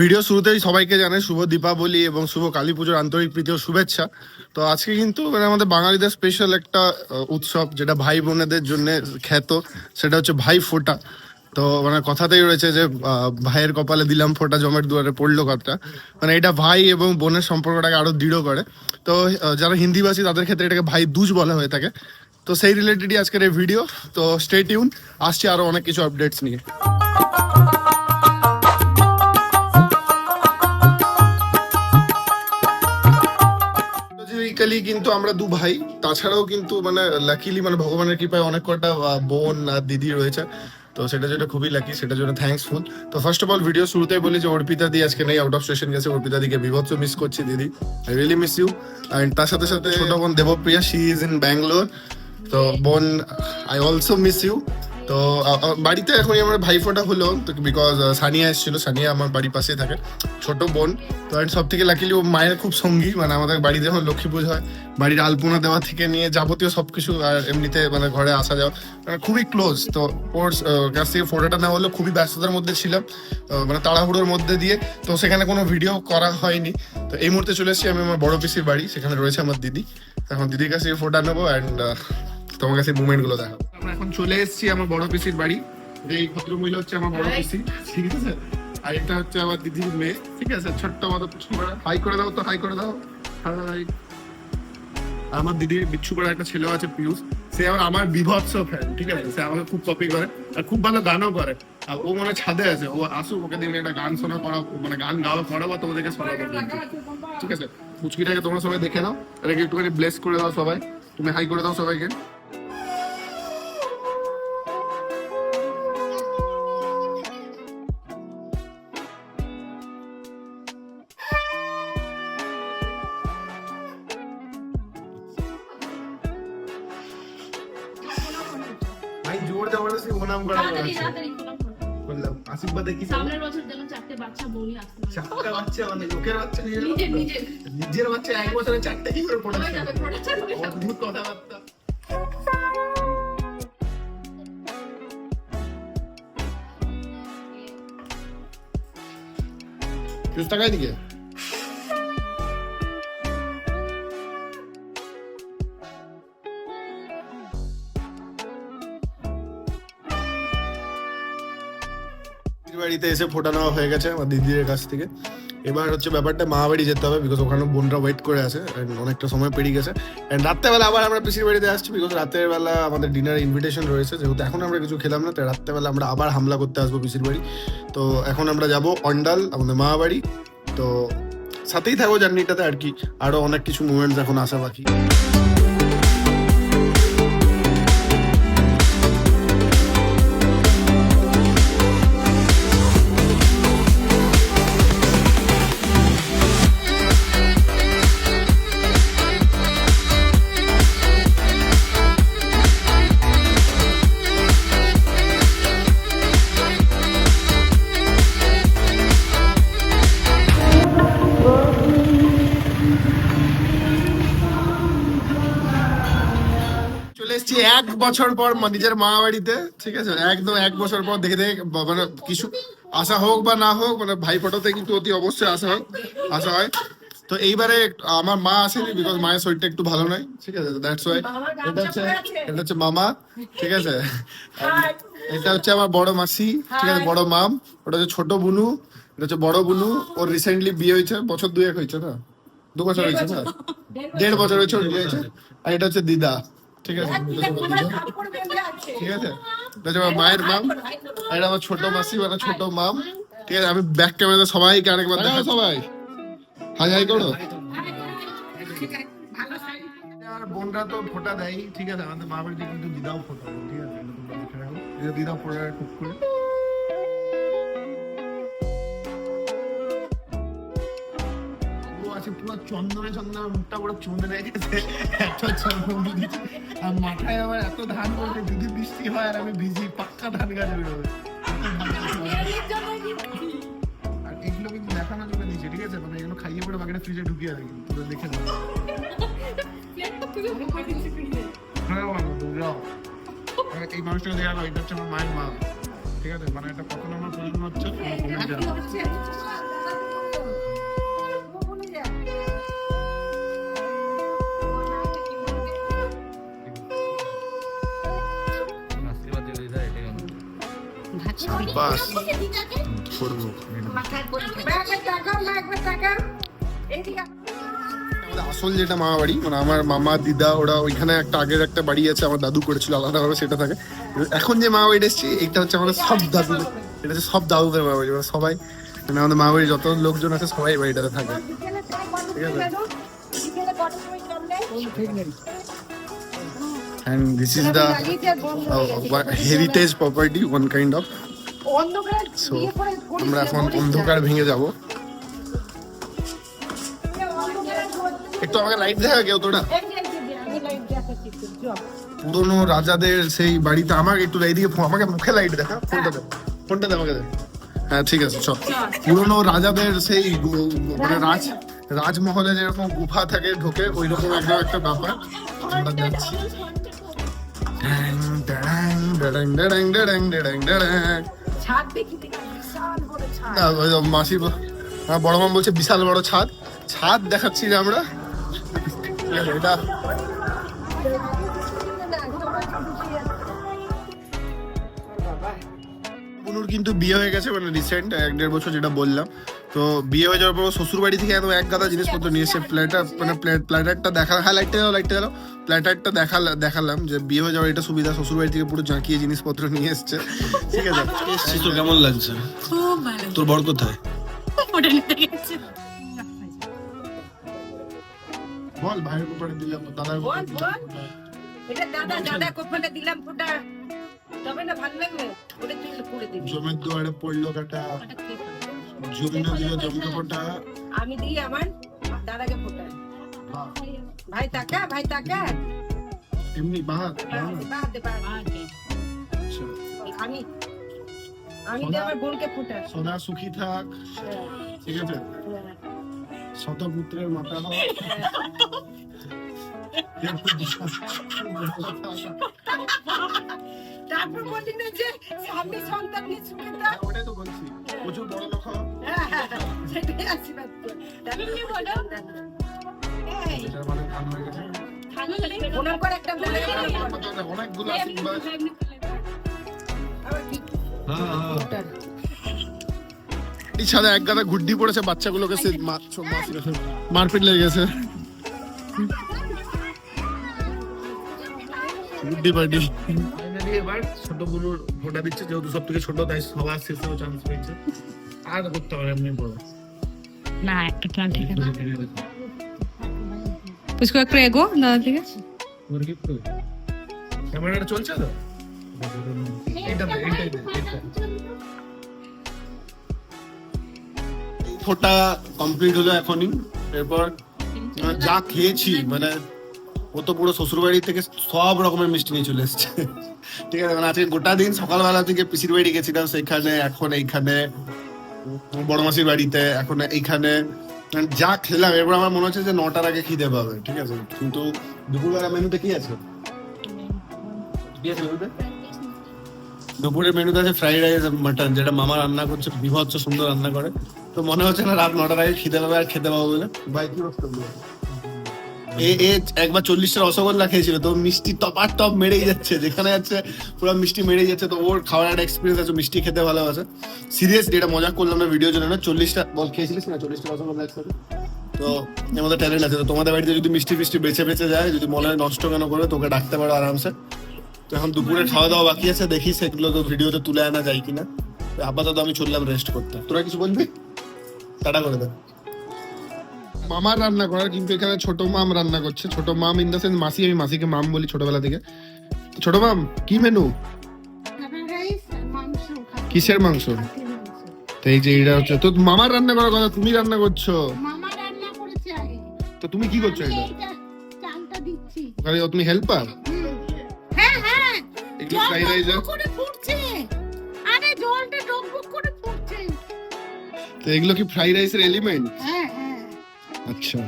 Video শুরুতেই সবাইকে জানাই শুভ দীপাবলি এবং শুভ কালী পুজোর আন্তরিক প্রীতি ও শুভেচ্ছা। তো আজকে কিন্তু মানে আমাদের বাঙালিদের স্পেশাল একটা উৎসব যেটা ভাই বোনেদের জন্য খ্যাত, সেটা হচ্ছে ভাই ফোঁটা। তো মানে কথাতেই রয়েছে যে ভাইয়ের কপালে দিলাম ফোঁটা, জমের দুয়ারে পড়ল কথা মানে এটা ভাই এবং বোনের সম্পর্কটাকে আরও দৃঢ় করে। তো যারা হিন্দিভাষী তাদের ক্ষেত্রে এটাকে ভাই দুজ বলা হয়ে থাকে। তো সেই রিলেটেডই আজকের এই ভিডিও তো স্টে টিউন আসছে আরও অনেক কিছু আপডেটস নিয়ে। বেসিক্যালি কিন্তু আমরা দু ভাই। তাছাড়াও কিন্তু মানে লাকিলি মানে ভগবানের কৃপায় অনেক কটা বোন আর দিদি রয়েছে। তো সেটা যেটা খুবই লাকি সেটার জন্য থ্যাঙ্কসফুল তো ফার্স্ট অফ অল ভিডিও শুরুতেই বলি যে অর্পিতা দি আজকে নেই আউট অফ স্টেশন গেছে। অর্পিতা দিকে বিভৎস মিস করছি দিদি। I really miss you and তার সাথে সাথে ছোট বোন Debapriya she is in Bangalore তো বোন আই অলসো মিস ইউ তো বাড়িতে এখনই আমার ভাইফোঁটা হলো, তো বিকজ সানিয়া এসেছিল, সানিয়া আমার বাড়ির পাশেই থাকে, ছোট বোন। তো অ্যান্ড সব থেকে লাকিলি ও মায়ের খুব সঙ্গী মানে আমাদের বাড়িতে যখন লক্ষ্মী পুজো হয়, বাড়ির আলপনা দেওয়া থেকে নিয়ে যাবতীয় সব কিছু আর এমনিতে মানে ঘরে আসা যাওয়া মানে খুবই ক্লোজ তো ওর কাছ থেকে ফটোটা নেওয়া হলো, খুবই ব্যস্ততার মধ্যে ছিলাম মানে তাড়াহুড়োর মধ্যে দিয়ে, তো সেখানে কোনো ভিডিও করা হয়নি। তো এই মুহূর্তে চলে এসেছি আমি আমার বড় পিসির বাড়ি, সেখানে রয়েছে আমার দিদি। এখন দিদির কাছে ফটো নেব অ্যান্ড তোমার কাছে মুভমেন্টগুলো দেখাবো। আমরা এখন চলে এসেছি আমার বড় পিসির বাড়ি। এই ভদ্র মহিলা হচ্ছে আমার বড় পিসি ঠিক আছে আর এটা হচ্ছে আমার দিদির মেয়ে ঠিক আছে ছোট্ট মতো হাই করে দাও তো হাই করে দাও। হাই আমার দিদির বিচ্ছু করে একটা ছেলে আছে পিয়ুষ। সে আবার আমার বিভৎস ফ্যান ঠিক আছে? সে আমাকে খুব কপি করে আর খুব ভালো গানও করে। আর ও মানে ছাদে আছে ও আসুক ওকে দিন একটা গান শোনা করা মানে গান গাওয়া করাবো তোমাদেরকে শোনাবো কিন্তু। ঠিক আছে? পুচকিটাকে তোমরা সবাই দেখে নাও এটাকে একটুখানি ব্লেস করে দাও সবাই। তুমি হাই করে দাও সবাইকে। বললাম আশীর্বাদ দেখি সামনের বছর যেন চারটে বাচ্চা বউনি আসতে চারটা বাচ্চা মানে লোকের বাচ্চা নিজের নিজের। নিজের বাচ্চা এক বছরে চারটে কি করে পড়ে যাবে, production অদ্ভুত কথাবার্তা। টাকায় বাড়িতে এসে ফোটা নেওয়া হয়ে গেছে আমার দিদির কাছ থেকে। এবার হচ্ছে ব্যাপারটা মা বাড়ি যেতে হবে বিকজ ওখানে বোনরা ওয়েট করে আছে অনেকটা সময় পেরিয়ে গেছে। অ্যান্ড রাত্রেবেলা আবার আমরা পিসির বাড়িতে আসছি বিকজ রাতের বেলা আমাদের ডিনার ইনভিটেশন রয়েছে। যেহেতু এখন আমরা কিছু খেলাম না তাই রাত্রেবেলা আমরা আবার হামলা করতে আসব পিসির বাড়ি। তো এখন আমরা যাব অন্ডাল, আমাদের মা বাড়ি। তো সাথেই থাকব জার্নিটাতে আর কি। আরও অনেক কিছু মুভমেন্টস এখন আসা বাকি। এক বছর পর নিজের মা বাড়িতে ঠিক আছে? একদম এক বছর পর দেখে দেখে মানে কিছু আসা হোক বা না হোক মানে ভাই ফটোতে কিন্তু অতি অবশ্যই আসা হয় আসা হয়। তো এইবারে আমার মা আসেনি বিকজ মায়ের শরীরটা একটু ভালো নয় ঠিক আছে? দ্যাটস ওয়াই এটা হচ্ছে এটা হচ্ছে মামা ঠিক আছে? এটা হচ্ছে আমার বড় মাসি ঠিক আছে? বড় মাম ওটা হচ্ছে ছোট বুনু এটা হচ্ছে বড় বুনু। ওর রিসেন্টলি বিয়ে হয়েছে বছর দুয়েক হয়েছে না? দু বছর হয়েছে না? দেড় বছর হয়েছে ওর বিয়ে হয়েছে। আর এটা হচ্ছে দিদা। ঠিক আছে। ঠিক আছে। মায়ের মাম এটা আমার ছোট মাসি মানে ছোট মাম। ঠিক আছে আমি ব্যাক ক্যামেরাতে সবাইকে আরেকবার দেখা সবাই। হাই হাই করো। আর বোনরা তো ফোটা দেয় ঠিক আছে? আমাদের মা বাড়িতে কিন্তু দিদাও ফোটা ঠিক আছে? দিদা খুব করে। চন্দনে চন্দনে মুখটা পুরো চন্দনে এত চন্দন। আর মাথায় এত ধান যদি বৃষ্টি হয় আর আমি ভিজি, পাক্কা ধান বেরোবে। আর এগুলো কিন্তু দিয়েছে, ঠিক আছে? মানে এগুলো খাইয়ে পরে বাকিটা ফ্রিজে ঢুকিয়ে রাখি তোমরা দেখে নেব। হ্যাঁ। আর এই মানুষটাকে দেখা এটা হচ্ছে আমার মায়ের মা। ঠিক আছে? মানে এটা কত নম্বর প্রয়োজন হচ্ছে আমাদের আসল যেটা মামা বাড়ি মানে আমার মামা, দিদা, ওরা ওইখানে একটা আগের একটা বাড়ি আছে, আমার দাদু করেছিল, আলাদাভাবে সেটা থাকে। এখন যে মামা বাড়ি এসেছি এটা হচ্ছে আমাদের সব দাদু, এটা হচ্ছে সব দাদুদের মামা বাড়ি মানে সবাই মানে আমাদের মামা বাড়ি যত লোকজন আছে, সবাই বাড়িটাতে থাকে। ঠিক আছে। দাও বিকেলে কটার সময় চলবে অ্যান্ড দিস ইজ দ্য হয়ে আমরা এখন অন্ধকার ভেঙে যাব। একটু আমাকে লাইট দেখা কেউ তোরা একটু, চল। পুরোনো রাজাদের সেই বাড়িতে আমাকে একটু এইদিকে আমাকে মুখে লাইট দেখা। ফোনটা দে ফোনটা দে আমাকে দে। হ্যাঁ ঠিক আছে চল। পুরোনো রাজাদের সেই মানে রাজ রাজমহলে যেরকম গুফা থাকে ঢোকে ওই রকম একদম একটা ব্যাপার। আমরা যাচ্ছি। ড্যাং, ড্যাং, ড্যাং, ড্যাং, ড্যাং, ড্যাং, বিশাল বড় ছাদ। মাসি আমার বড় মাম বলছে বিশাল বড় ছাদ। ছাদ দেখাচ্ছি না আমরা। ঠিক আছে, এটা বুনুর কিন্তু বিয়ে হয়ে গেছে মানে রিসেন্ট এক দেড় বছর যেটা বললাম। তো বিয়ে হয়ে যাওয়ার পর শ্বশুর বাড়ি থেকে একদম এক গাদা জিনিসপত্র নিয়ে এসে প্ল্যাটার মানে প্ল্যাটারটা দেখা হ্যাঁ লাইটটা গেলো লাইটটা গেলো। প্ল্যাটারটা দেখাল দেখালাম যে বিয়ে হয়ে যাওয়ার এটা সুবিধা শ্বশুর বাড়ি থেকে পুরো জাঁকিয়ে জিনিসপত্র নিয়ে এসছে। ঠিক আছে? এসছি তো কেমন লাগছে? খুব ভালো। তোর বর কোথায়? ফটো নিতে গেছে। বল ভাইয়ের উপরে দিলাম দাদার বল, বল। এটা দাদা দাদা কোপানে দিলাম ফোটা। তবে না ভালো লাগবে ওটা তুই করে দিবি। জমের দুয়ারে পড়ল কাটা। জমিনে দিল জমকে ফোটা আমি দিই আমার দাদাকে ফোটা ভাই তাকা ভাই তাকা। এমনি বাহাত বাদ দে বাদ আমি আমি দিই আমার বোনকে ফোটা সদা সুখী থাক। ঠিক আছে? শতপুত্রের মাতা হোক তারপর বলি না যে স্বামী সন্তান নিয়ে সুখে থাক। ওটাই তো বলছি। প্রচুর বড় লোক হ্যাঁ, হ্যাঁ, হ্যাঁ, সেটাই আশীর্বাদ কর। তারপর বলো? মানে হয়ে এক গাদা গুড্ডি পড়েছে বাচ্চাগুলোকে সে মা- সব মাছ- মারপিট লেগে গেছে। গুড্ডি পার্টি। ফাইনালি এবার ছোটগুলোর ফোটা দিচ্ছে যেহেতু সব থেকে ছোট তাই সবার শেষেও চান্স পেয়েছে। আর করতে পারে এমনি বড়। না একটা খেলা ঠিক আছে। পুষ্কু একটু এগো দাদা থেকে ক্যামেরাটা চলছে তো? এইটা দে, এইটাই দে, এইটা। ফোটা কমপ্লিট হলো এখনই। এরপর যা খেয়েছি মানে ও তো পুরো শ্বশুর বাড়ি থেকে সব রকমের মিষ্টি নিয়ে চলে এসছে। ঠিক আছে মানে আজকে গোটা দিন সকালবেলা থেকে পিসির বাড়ি গেছিলাম সেখানে এখন এইখানে, বড় মাসির বাড়িতে, এখন এইখানে। মানে যা খেলাম, এরপর আমার মনে হচ্ছে যে নটার আগে খিদে পাবে, ঠিক আছে? কিন্তু দুপুরবেলা মেনুতে কি আছে? দুপুরের মেনুতে আছে ফ্রাইড রাইস মাটন, যেটা মামা রান্না করছে, বিভৎস সুন্দর রান্না করে। তো মনে হচ্ছে না রাত নটার আগে খিদে পাবে আর খেতে পাবো বলে। ভাই, কি? এ এ, একবার চল্লিশটা রসগোল্লা খেয়েছিল, তো মিষ্টি টপার টপ মেরেই যাচ্ছে, যেখানে যাচ্ছে পুরো মিষ্টি মেরেই যাচ্ছে, তো ওর খাওয়ার একটা এক্সপিরিয়েন্স আছে মিষ্টি খেতে ভালোবাসে। সিরিয়াস যেটা মজা করলাম না ভিডিও জন্য না চল্লিশটা, বল, খেয়েছিলিস না চল্লিশটা রসগোল্লা একসাথে? তো আমাদের ট্যালেন্ট আছে, তো তোমাদের বাড়িতে যদি মিষ্টি ফিষ্টি বেঁচে বেঁচে যায়, যদি মনে হয় নষ্ট কেন করে তোকে ডাকতে পারো আরামসে। তো এখন দুপুরে খাওয়া দাওয়া বাকি আছে, দেখি সেগুলো তো ভিডিওতে তুলে আনা যায় কিনা। আপাতত আমি চললাম রেস্ট করতে। তোরা কিছু বলবি? টাটা করে দে। মামার রান্না করার কিন্তু এখানে ছোট মাম রান্না করছে। ছোট মাম ইন দ্য সেন্স মাসি আমি মাসিকে মাম বলি ছোটবেলা থেকে। ছোট মাম কি মেনু কিসের মাংস? তো এই যে এটা হচ্ছে তো মামার রান্না করার কথা তুমি রান্না করছ? তো তুমি কি করছ এটা? ওখানে তুমি হেল্পার এগুলো ফ্রাইড রাইস আরে জলটা করে ফুটছে। তো এগুলো কি ফ্রাইড রাইসের এলিমেন্ট হ্যাঁ। আচ্ছা